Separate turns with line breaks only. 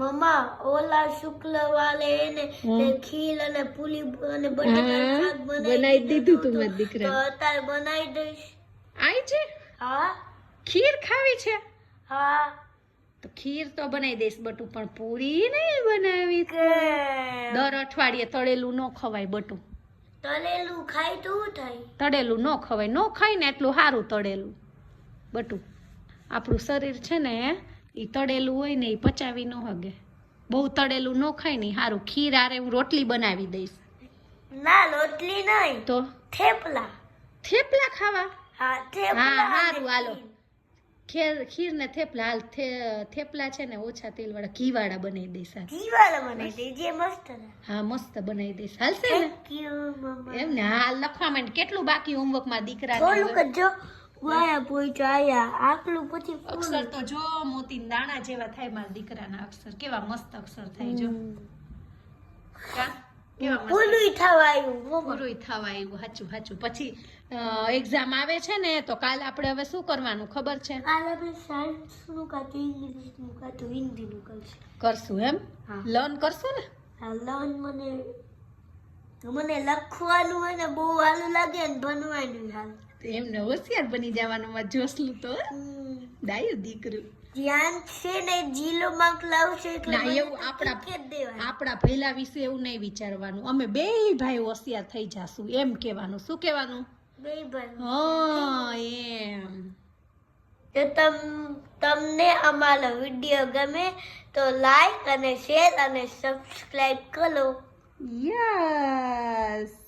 મમ્મા ઓલા શુક્લ વાલે એને ખીર અને પુલી અને
બટાકા
શાક
બનાવી દીધું તું મારા
તો
દીકરા
અત્યારે બનાવી દઈશ.
આઈ છે?
હા.
ખીર ખાવી છે?
હા.
તો ખીર તો બનાવી દઈશ બટુ પણ પૂરી નહીં બનાવી દર અઠવાડિયે તળેલું ન ખવાય બટુ.
તળેલું ખાઈ તો થાય?
તળેલું ન ખવાય ન ખાય ને એટલું સારું તળેલું. બટુ આપણું શરીર છે ને એ તળેલું હોય ને એ પચાવી ન હગે. બહુ તળેલું ન ખાય ને સારું ખીર આરે હું રોટલી બનાવી દઈશ.
ના રોટલી નહીં.
તો?
થેપલા.
થેપલા ખાવા?
હા થેપલા
હારું, હાલો.
ખેર
ખીર ને થેપલા. હાલ થેપલા છે ને ઓછા તેલ વાળા ઘી વાળા બનાવી દઈશ ઘી
વાળા બનાવી દે મસ્ત
હા મસ્ત બનાવી દઈશ. હાલશે ને. એમ ને? હાલ લખવા માંડ. કેટલું બાકી હોમવર્કમાં દીકરા
થોડુંક જો. વાયા પછી
અક્ષર તો જો મોતી દાણા જેવા થાય મારા દીકરાના અક્ષર. કેવા મસ્ત અક્ષર થાય જો.
પૂરું
પૂરું પછી એક્ઝામ આવે છે ને તો કાલ આપણે હવે શું કરવાનું ખબર છે?
કાલે આપણે સાયન્સનું કાં તો ઇંગ્લિશનું કાં તો હિન્દીનું કરશું.
કરશું એમ? લર્ન કરશું ને?
લર્ન મને મને લખવાનું હોય ને બહુ સારું લાગે ને ભણવાનું હાલ.
તો એમને હોશિયાર બની જવાનું માં જોસલું તો ડાયું દીકરું.
ધ્યાન છે ને જીલો માર્ક લાવશે એટલે
એવું આપણા- આપણા પહેલા વિશે એવું નહીં વિચારવાનું. અમે બે ભાઈ હોશિયાર થઈ જાશું એમ કહેવાનું. શું કહેવાનું?
બે ભાઈ
હા એમ.
જો તમ તમને અમારો વીડિયો ગમે તો લાઈક અને શેર અને સબસ્ક્રાઇબ કરો.
Yes.